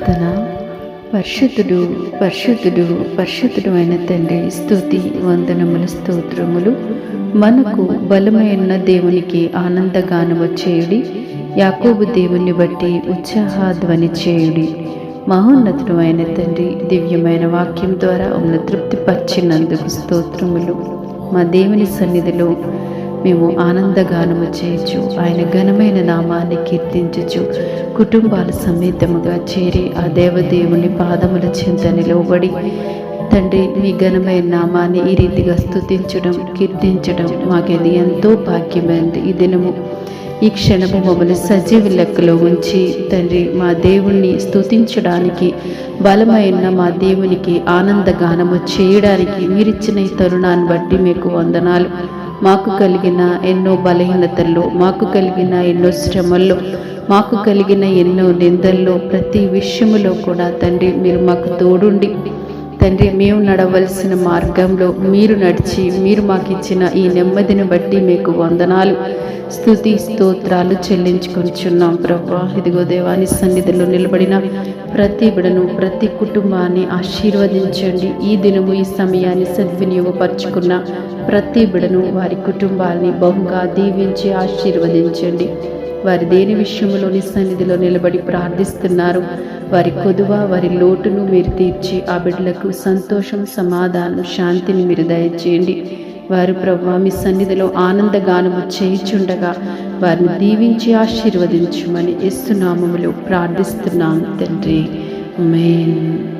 ప్రార్థన. పరిశుద్ధుడు పరిశుద్ధుడు పరిశుద్ధుడు అయిన తండ్రి స్థుతి వందనముల స్తోత్రములు. మనకు బలమైన దేవునికి ఆనందగానము చేయుడి యాకోబు దేవుణ్ణి బట్టి ఉత్సాహధ్వని చేయుడి. మహోన్నతుడు అయిన తండ్రి దివ్యమైన వాక్యం ద్వారా ఉన్న తృప్తిపరిచినందుకు స్తోత్రములు. మా దేవుని సన్నిధిలో మేము ఆనందగానము చేయొచ్చు ఆయన ఘనమైన నామాన్ని కీర్తించచ్చు కుటుంబాల సమేతముగా చేరి ఆ దేవదేవుని పాదముల చింత నిలవబడి తండ్రి మీ ఘనమైన నామాన్ని ఈ రీతిగా స్తుతించడం కీర్తించడం మాకేది ఎంతో భాగ్యమైనది. ఈ దినము ఈ క్షణము మమ్మల్ని సజీవ లెక్కలో ఉంచి తండ్రి మా దేవుణ్ణి స్థుతించడానికి బలమైన మా దేవునికి ఆనందగానము చేయడానికి మీరిచ్చిన ఈ తరుణాన్ని బట్టి మీకు వందనాలు. మాకు కలిగిన ఎన్నో బలహీనతల్లో మాకు కలిగిన ఎన్నో శ్రమల్లో మాకు కలిగిన ఎన్నో నిందల్లో ప్రతి విషయములో కూడా తండ్రి మీరు మాకు తోడుండి. తండ్రి మేము నడవలసిన మార్గంలో మీరు నడిచి మీరు మాకు ఇచ్చిన ఈ నెమ్మదిని బట్టి మీకు వందనాలు స్థుతి స్తోత్రాలు చెల్లించుకొనిచున్నాం ప్రభా. ఇదిగో దేవాని సన్నిధిలో నిలబడిన ప్రతి బిడను ప్రతి కుటుంబాన్ని ఆశీర్వదించండి. ఈ దినము ఈ సమయాన్ని సద్వినియోగపరుచుకున్న ప్రతి బిడను వారి కుటుంబాన్ని బహుగా దీవించి ఆశీర్వదించండి. వారి దేని విషయంలోని సన్నిధిలో నిలబడి ప్రార్థిస్తున్నారు? వారి కొదువ వారి లోటును మీరు తీర్చి ఆ బిడ్డలకు సంతోషం సమాధానం శాంతిని మీరు దయచేయండి. వారు ప్రభు మీ సన్నిధిలో ఆనందగానము చేయిచుండగా వారిని దీవించి ఆశీర్వదించమని ఇస్తున్నామములు ప్రార్థిస్తున్నాం తండ్రి. మేన్